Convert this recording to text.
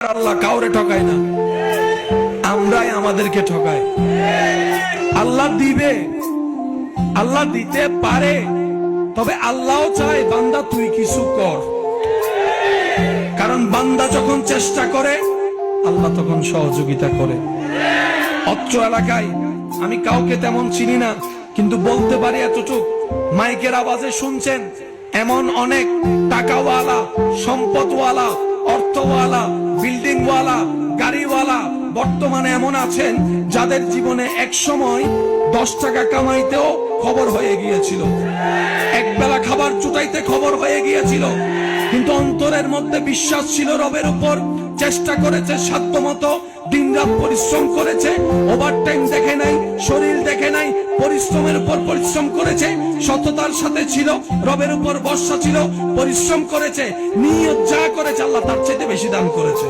আল্লাহ কাউরে ঠকায় না। আমরাই আমাদেরকে ঠকাই আল্লাহ দিবে, আল্লাহ দিতে পারে, তবে আল্লাহও চায় বান্দা তুই কিছু কর। কারণ বান্দা যখন চেষ্টা করে, আল্লাহ তখন সহযোগিতা করে। অত্র এলাকায়, আমি কাউকে তেমন চিনি না, কিন্তু বলতে পারি এতটুক, মাইকের আওয়াজে শুনছেন, এমন অনেক টাকাওয়ালা, সম্পদওয়ালা, অর্থওয়ালা বিল্ডিংওয়ালা গাড়িওয়ালা বর্তমানে এমন আছেন যাদের জীবনে এক সময় দশ টাকা কামাইতেও খবর হয়ে গিয়েছিল। এক বেলা খাবার চুটাইতে খবর হয়ে গিয়েছিল। কিন্তু অন্তরের মধ্যে বিশ্বাস ছিল রবের উপর। চেষ্টা করেছে সাধ্যমতো দিনরাত পরিশ্রম করেছে ওভার টাইম দেখে শরীর দেখে নাই, পরিশ্রমের উপর পরিশ্রম করেছে, সততার সাথে ছিল, রবের উপর বর্ষা ছিল, পরিশ্রম করেছে, নিয়ত যা করেছে, আল্লাহ তার চেয়ে বেশি দান করেছে।